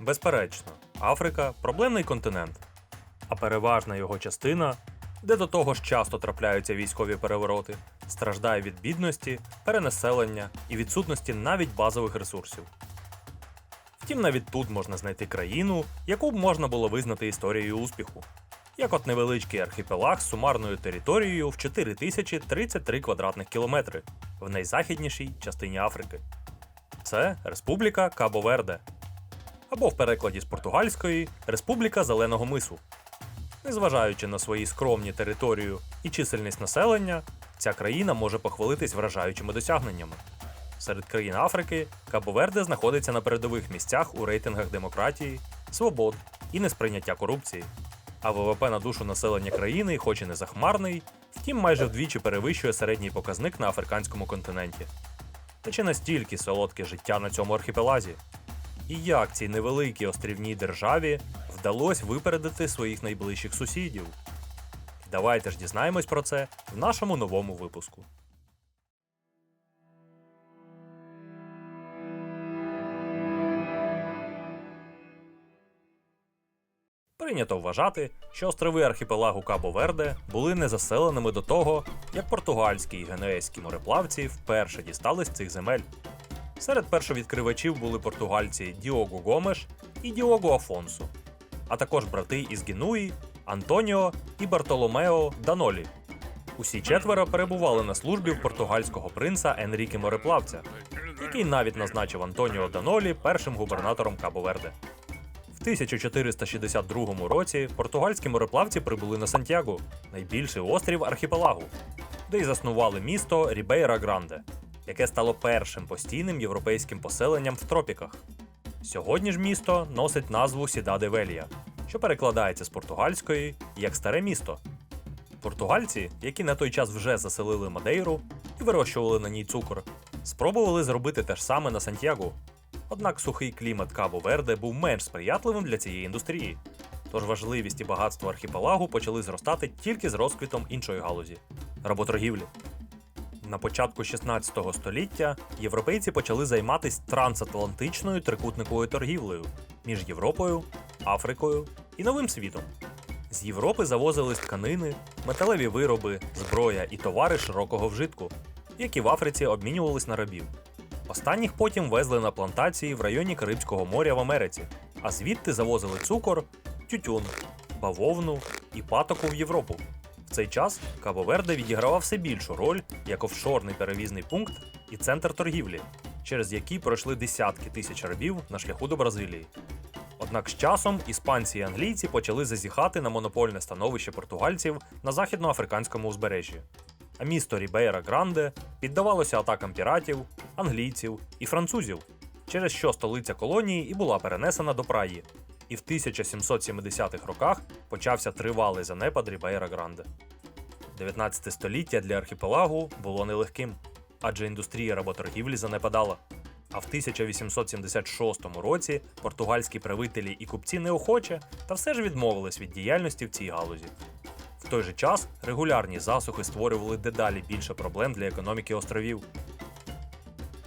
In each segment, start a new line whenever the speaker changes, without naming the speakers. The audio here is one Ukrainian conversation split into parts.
Безперечно, Африка проблемний континент, а переважна його частина, де до того ж часто трапляються військові перевороти, страждає від бідності, перенаселення і відсутності навіть базових ресурсів. Втім, навіть тут можна знайти країну, яку б можна було визнати історією успіху. Як от невеличкий архіпелаг з сумарною територією в 4033 квадратних кілометри в найзахіднішій частині Африки. Це Республіка Кабо-Верде. Або в перекладі з португальської Республіка Зеленого Мису. Незважаючи на свої скромні територію і чисельність населення, ця країна може похвалитись вражаючими досягненнями. Серед країн Африки Кабо-Верде знаходиться на передових місцях у рейтингах демократії, свобод і несприйняття корупції. А ВВП на душу населення країни, хоч і не захмарний, втім майже вдвічі перевищує середній показник на африканському континенті. Та чи настільки солодке життя на цьому архіпелазі? І як цій невеликій острівній державі вдалося випередити своїх найближчих сусідів? Давайте ж дізнаємось про це в нашому новому випуску. Прийнято вважати, що острови архіпелагу Кабо-Верде були незаселеними до того, як португальські і генуезькі мореплавці вперше дістались цих земель. Серед першовідкривачів були португальці Діого Гомеш і Діого Афонсо, а також брати із Генуї Антоніо і Бартоломео Данолі. Усі четверо перебували на службі в португальського принца Енріке Мореплавця, який навіть назначив Антоніо Данолі першим губернатором Кабо-Верде. В 1462 році португальські мореплавці прибули на Сантьяго, найбільший острів архіпелагу, де й заснували місто Рібейра Гранде, яке стало першим постійним європейським поселенням в тропіках. Сьогодні ж місто носить назву Сідаде Велія, що перекладається з португальської як старе місто. Португальці, які на той час вже заселили Мадейру і вирощували на ній цукор, спробували зробити те ж саме на Сантьяго. Однак сухий клімат Кабо Верде був менш сприятливим для цієї індустрії. Тож важливість і багатство архіпелагу почали зростати тільки з розквітом іншої галузі работоргівлі. На початку 16 століття європейці почали займатися трансатлантичною трикутниковою торгівлею між Європою, Африкою і Новим світом. З Європи завозились тканини, металеві вироби, зброя і товари широкого вжитку, які в Африці обмінювались на рабів. Останніх потім везли на плантації в районі Карибського моря в Америці, а звідти завозили цукор, тютюн, бавовну і патоку в Європу. Цей час Кабо-Верде відігравав все більшу роль як офшорний перевізний пункт і центр торгівлі, через які пройшли десятки тисяч рабів на шляху до Бразилії. Однак з часом іспанці і англійці почали зазіхати на монопольне становище португальців на західноафриканському узбережжі. А місто Рібейра Гранде піддавалося атакам піратів, англійців і французів, через що столиця колонії і була перенесена до Праї. І в 1770-х роках почався тривалий занепад Рібейра Гранде. 19 століття для архіпелагу було нелегким, адже індустрія работоргівлі занепадала. А в 1876 році португальські правителі і купці неохоче та все ж відмовились від діяльності в цій галузі. В той же час регулярні засухи створювали дедалі більше проблем для економіки островів.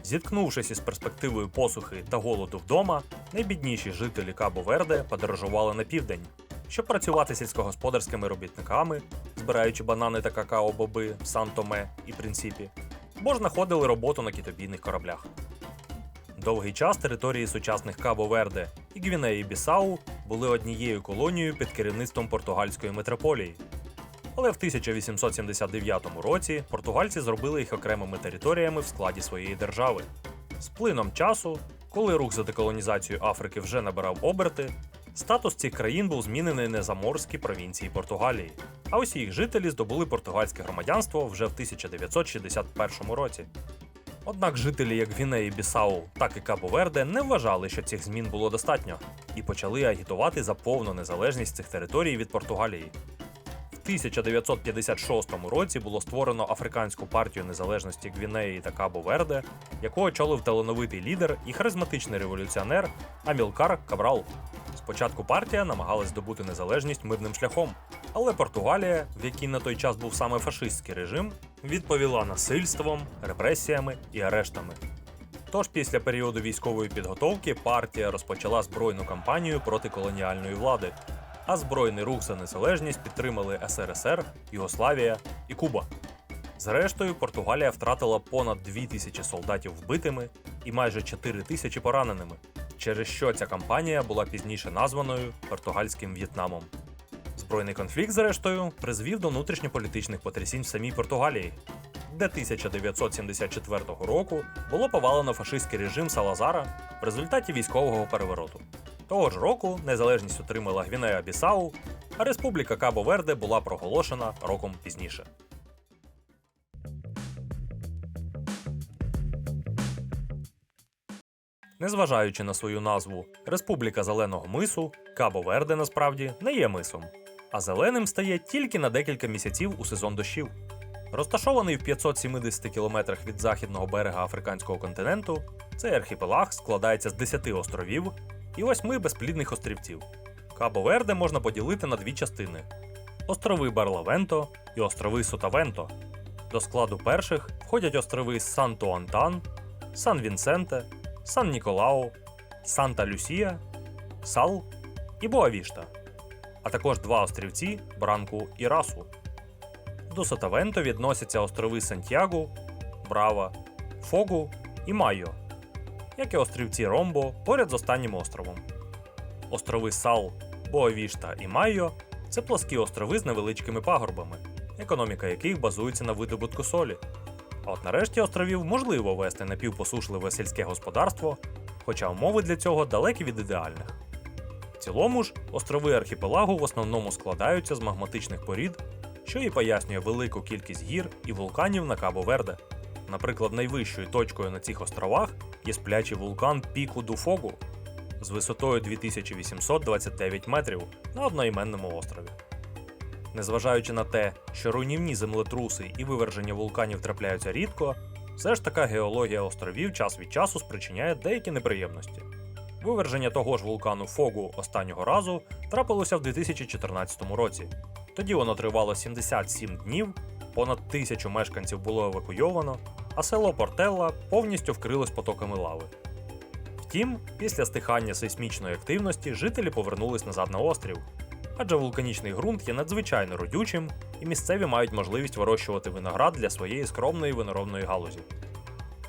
Зіткнувшись із перспективою посухи та голоду вдома, найбідніші жителі Кабо Верде подорожували на південь, щоб працювати сільськогосподарськими робітниками, збираючи банани та какао-боби в Сан-Томе і Принципі, бо ж знаходили роботу на китобійних кораблях. Довгий час території сучасних Кабо Верде і Гвінеї Бісау були однією колонією під керівництвом португальської метрополії. Але в 1879 році португальці зробили їх окремими територіями в складі своєї держави. З плином часу, коли рух за деколонізацію Африки вже набирав оберти, статус цих країн був змінений на заморські провінції Португалії, а усі їх жителі здобули португальське громадянство вже в 1961 році. Однак жителі як Гвінеї Бісау, так і Кабо Верде не вважали, що цих змін було достатньо, і почали агітувати за повну незалежність цих територій від Португалії. В 1956 році було створено Африканську партію незалежності Гвінеї та Кабо Верде, яку очолив талановитий лідер і харизматичний революціонер Амілкар Кабрал. Спочатку партія намагалась здобути незалежність мирним шляхом, але Португалія, в якій на той час був саме фашистський режим, відповіла насильством, репресіями і арештами. Тож після періоду військової підготовки партія розпочала збройну кампанію проти колоніальної влади, а збройний рух за незалежність підтримали СРСР, Югославія і Куба. Зрештою, Португалія втратила понад 2 тисячі солдатів вбитими і майже 4 тисячі пораненими, через що ця кампанія була пізніше названою португальським В'єтнамом. Збройний конфлікт, зрештою, призвів до внутрішньополітичних потрясінь в самій Португалії, де 1974 року було повалено фашистський режим Салазара в результаті військового перевороту. Того ж року незалежність отримала Гвінея Бісау, а Республіка Кабо Верде була проголошена роком пізніше. Незважаючи на свою назву Республіка Зеленого мису, Кабо Верде насправді не є мисом, а зеленим стає тільки на декілька місяців у сезон дощів. Розташований в 570 кілометрах від західного берега африканського континенту, цей архіпелаг складається з 10 островів і 8 безплідних острівців. Кабо Верде можна поділити на дві частини: острови Барлавенто і острови Сотавенто. До складу перших входять острови Санто-Антан, Сан-Вінсенте, Сан-Ніколао, Санта-Люсія, Сал і Боавішта, а також два острівці Бранку і Расу. До Сотавенто відносяться острови Сантьяго, Брава, Фогу і Майо, як і острівці Ромбо поряд з останнім островом. Острови Сал, Боавішта і Майо це пласкі острови з невеличкими пагорбами, економіка яких базується на видобутку солі. А от нарешті островів можливо вести напівпосушливе сільське господарство, хоча умови для цього далекі від ідеальних. В цілому ж, острови архіпелагу в основному складаються з магматичних порід, що і пояснює велику кількість гір і вулканів на Кабо Верде. Наприклад, найвищою точкою на цих островах є сплячий вулкан Піку ду Фогу з висотою 2829 метрів на одноіменному острові. Незважаючи на те, що руйнівні землетруси і виверження вулканів трапляються рідко, все ж така геологія островів час від часу спричиняє деякі неприємності. Виверження того ж вулкану Фогу останнього разу трапилося в 2014 році. Тоді воно тривало 77 днів, понад тисячу мешканців було евакуйовано, а село Портелла повністю вкрилось потоками лави. Втім, після стихання сейсмічної активності жителі повернулись назад на острів, адже вулканічний ґрунт є надзвичайно родючим, і місцеві мають можливість вирощувати виноград для своєї скромної виноробної галузі.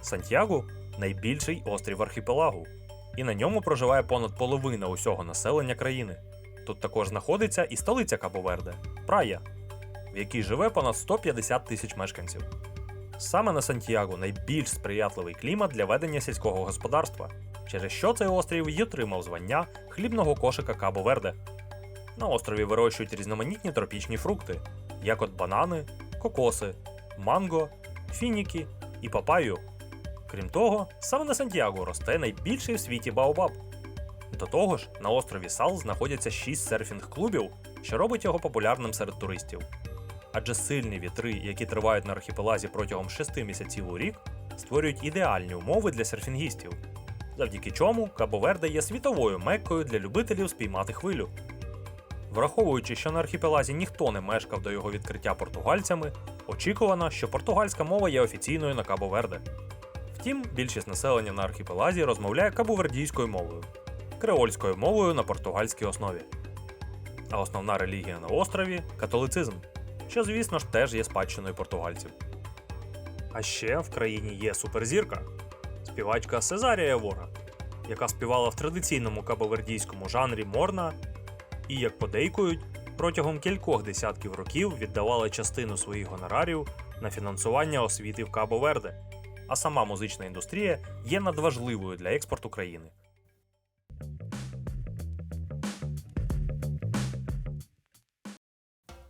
Сантьяго найбільший острів архіпелагу, і на ньому проживає понад половина усього населення країни. Тут також знаходиться і столиця Кабо-Верде – Прая, в якій живе понад 150 тисяч мешканців. Саме на Сантьяго найбільш сприятливий клімат для ведення сільського господарства, через що цей острів й отримав звання хлібного кошика Кабо-Верде. На острові вирощують різноманітні тропічні фрукти, як от банани, кокоси, манго, фініки і папаю. Крім того, саме на Сантьяго росте найбільший в світі Баобаб. До того ж, на острові Сал знаходяться 6 серфінг-клубів, що робить його популярним серед туристів. Адже сильні вітри, які тривають на архіпелазі протягом 6 місяців у рік, створюють ідеальні умови для серфінгістів, завдяки чому Кабо-Верде є світовою меккою для любителів спіймати хвилю. Враховуючи, що на архіпелазі ніхто не мешкав до його відкриття португальцями, очікувано, що португальська мова є офіційною на Кабо-Верде. Втім, більшість населення на архіпелазі розмовляє кабовердійською мовою, креольською мовою на португальській основі. А основна релігія на острові католицизм, що, звісно ж, теж є спадщиною португальців. А ще в країні є суперзірка співачка Сезарія Вора, яка співала в традиційному кабовердійському жанрі морна і, як подейкують, протягом кількох десятків років віддавала частину своїх гонорарів на фінансування освіти в Кабо-Верде, а сама музична індустрія є надважливою для експорту країни.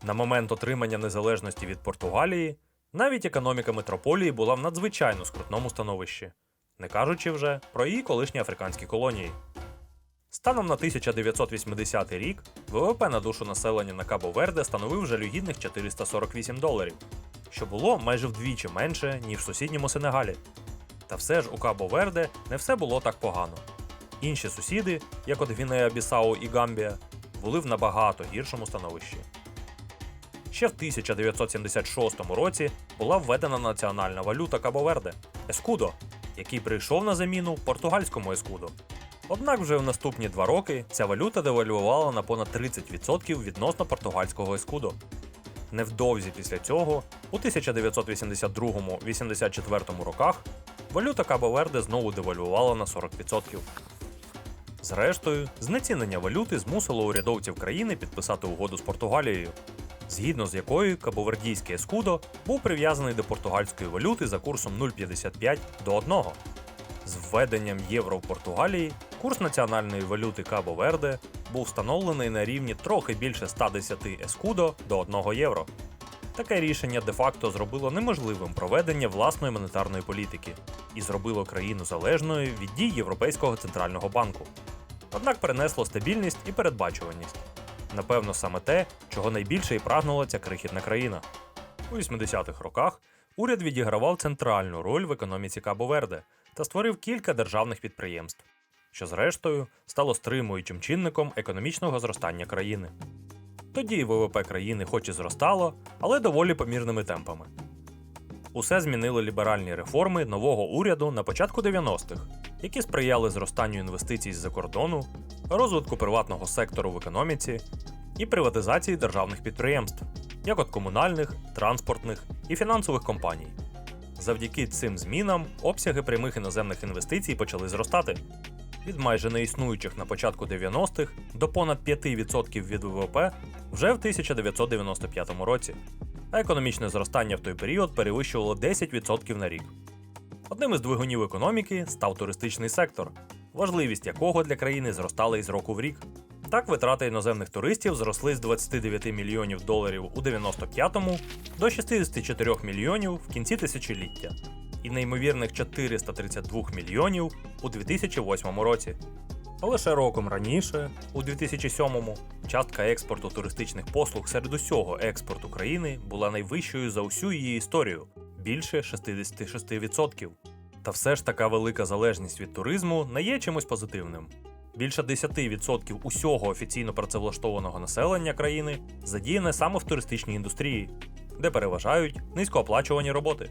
На момент отримання незалежності від Португалії навіть економіка метрополії була в надзвичайно скрутному становищі, не кажучи вже про її колишні африканські колонії. Станом на 1980 рік ВВП на душу населення на Кабо Верде становив жалюгідних 448 доларів, що було майже вдвічі менше, ніж в сусідньому Сенегалі. Та все ж у Кабо Верде не все було так погано. Інші сусіди, як от Гвінея Бісау і Гамбія, були в набагато гіршому становищі. Ще в 1976 році була введена національна валюта Кабо Верде ескудо, який прийшов на заміну португальському ескудо. Однак вже в наступні два роки ця валюта девальвувала на понад 30% відносно португальського ескудо. Невдовзі після цього, у 1982-84 роках, валюта Кабо-Верде знову девальвувала на 40%. Зрештою, знецінення валюти змусило урядовців країни підписати угоду з Португалією, згідно з якою кабовердійське ескудо був прив'язаний до португальської валюти за курсом 0,55 до 1. З введенням євро в Португалії курс національної валюти Кабо-Верде був встановлений на рівні трохи більше 110 ескудо до 1 євро. Таке рішення де-факто зробило неможливим проведення власної монетарної політики і зробило країну залежною від дій Європейського центрального банку. Однак принесло стабільність і передбачуваність. Напевно, саме те, чого найбільше і прагнула ця крихітна країна. У 80-х роках уряд відігравав центральну роль в економіці Кабо-Верде та створив кілька державних підприємств, що зрештою стало стримуючим чинником економічного зростання країни. Тоді ВВП країни хоч і зростало, але доволі помірними темпами. Усе змінили ліберальні реформи нового уряду на початку 90-х, які сприяли зростанню інвестицій з-за кордону, розвитку приватного сектору в економіці і приватизації державних підприємств, як от комунальних, транспортних і фінансових компаній. Завдяки цим змінам обсяги прямих іноземних інвестицій почали зростати від майже неіснуючих на початку 90-х до понад 5% від ВВП вже в 1995 році, а економічне зростання в той період перевищувало 10% на рік. Одним із двигунів економіки став туристичний сектор, важливість якого для країни зростала із року в рік. Так, витрати іноземних туристів зросли з 29 мільйонів доларів у 95-му до 64 мільйонів в кінці тисячоліття і неймовірних 432 мільйонів у 2008 році. Лише роком раніше, у 2007-му, частка експорту туристичних послуг серед усього експорту країни була найвищою за усю її історію більше 66%. Та все ж така велика залежність від туризму не є чимось позитивним. Більше 10% усього офіційно працевлаштованого населення країни задіяне саме в туристичній індустрії, де переважають низькооплачувані роботи.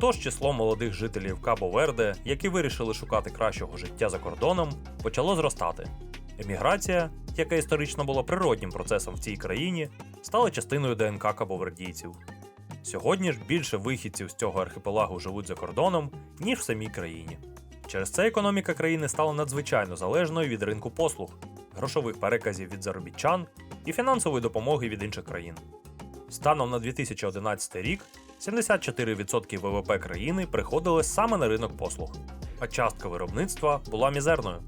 Тож число молодих жителів Кабо-Верде, які вирішили шукати кращого життя за кордоном, почало зростати. Еміграція, яка історично була природнім процесом в цій країні, стала частиною ДНК кабовердійців. Сьогодні ж більше вихідців з цього архіпелагу живуть за кордоном, ніж в самій країні. Через це економіка країни стала надзвичайно залежною від ринку послуг, грошових переказів від заробітчан і фінансової допомоги від інших країн. Станом на 2011 рік 74% ВВП країни приходили саме на ринок послуг, а частка виробництва була мізерною.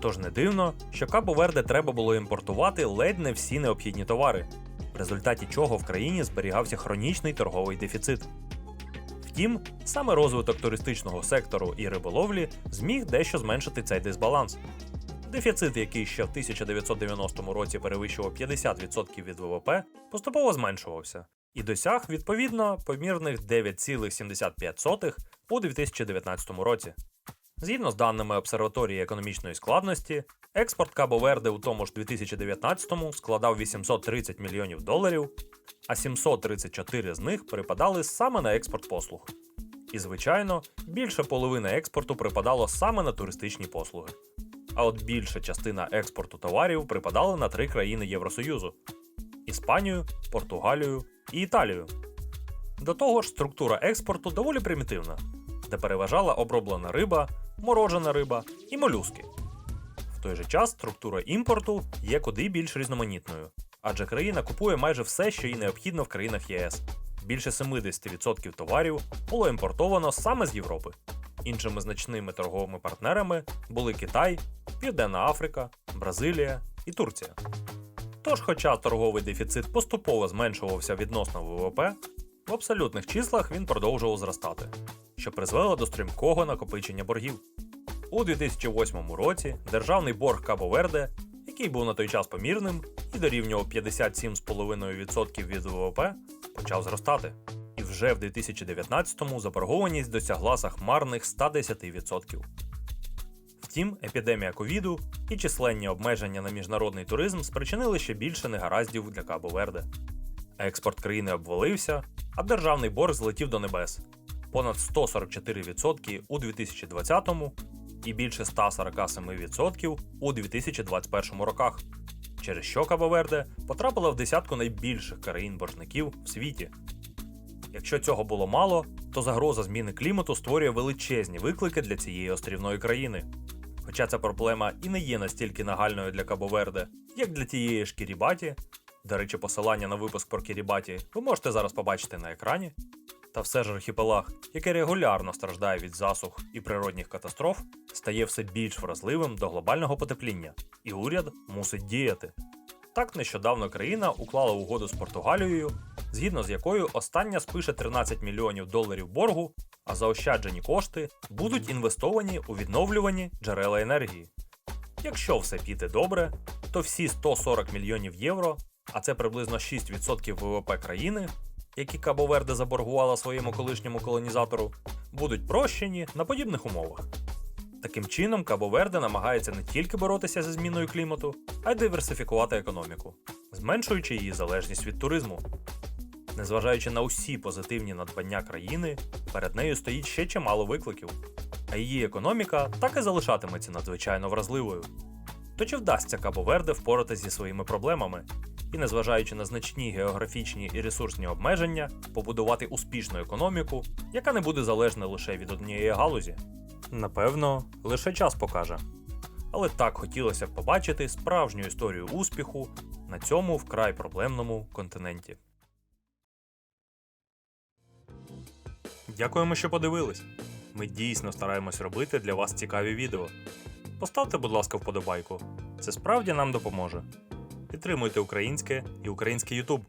Тож не дивно, що Кабо-Верде треба було імпортувати ледь не всі необхідні товари, в результаті чого в країні зберігався хронічний торговий дефіцит. Втім, саме розвиток туристичного сектору і риболовлі зміг дещо зменшити цей дисбаланс. Дефіцит, який ще в 1990 році перевищував 50% від ВВП, поступово зменшувався і досяг відповідно помірних 9,75 у 2019 році. Згідно з даними обсерваторії економічної складності, експорт Кабо-Верде у тому ж 2019-му складав 830 мільйонів доларів, а 734 з них припадали саме на експорт послуг. І, звичайно, більша половина експорту припадало саме на туристичні послуги. А от більша частина експорту товарів припадала на три країни Євросоюзу: Іспанію, Португалію і Італію. До того ж, структура експорту доволі примітивна, де переважала оброблена риба, морожена риба і молюски. Той же час структура імпорту є куди більш різноманітною, адже країна купує майже все, що їй необхідно в країнах ЄС. Більше 70% товарів було імпортовано саме з Європи. Іншими значними торговими партнерами були Китай, Південна Африка, Бразилія і Турція. Тож, хоча торговий дефіцит поступово зменшувався відносно ВВП, в абсолютних числах він продовжував зростати, що призвело до стрімкого накопичення боргів. У 2008 році державний борг Кабо-Верде, який був на той час помірним і дорівнював 57,5% від ВВП, почав зростати. І вже в 2019-му заборгованість досягла захмарних 110%. Втім, епідемія ковіду і численні обмеження на міжнародний туризм спричинили ще більше негараздів для Кабо-Верде. Експорт країни обвалився, а державний борг злетів до небес, понад 144% у 2020 і більше 147% у 2021 роках, через що Кабо-Верде потрапила в десятку найбільших країн-боржників в світі. Якщо цього було мало, то загроза зміни клімату створює величезні виклики для цієї острівної країни. Хоча ця проблема і не є настільки нагальною для Кабо-Верде, як для тієї ж Кірібаті. До речі, посилання на випуск про Кірібаті ви можете зараз побачити на екрані. Та все ж архіпелаг, який регулярно страждає від засух і природних катастроф, стає все більш вразливим до глобального потепління, і уряд мусить діяти. Так нещодавно країна уклала угоду з Португалією, згідно з якою остання спише 13 мільйонів доларів боргу, а заощаджені кошти будуть інвестовані у відновлювані джерела енергії. Якщо все піде добре, то всі 140 мільйонів євро, а це приблизно 6% ВВП країни, які Кабо-Верде заборгувала своєму колишньому колонізатору, будуть прощені на подібних умовах. Таким чином, Кабо-Верде намагається не тільки боротися зі зміною клімату, а й диверсифікувати економіку, зменшуючи її залежність від туризму. Незважаючи на усі позитивні надбання країни, перед нею стоїть ще чимало викликів, а її економіка так і залишатиметься надзвичайно вразливою. То чи вдасться Кабо-Верде впоратися зі своїми проблемами і, незважаючи на значні географічні і ресурсні обмеження, побудувати успішну економіку, яка не буде залежна лише від однієї галузі? Напевно, лише час покаже. Але так хотілося б побачити справжню історію успіху на цьому вкрай проблемному континенті. Дякуємо, що подивились. Ми дійсно стараємось робити для вас цікаві відео. Поставте, будь ласка, вподобайку. Це справді нам допоможе. Підтримуйте українське і український YouTube.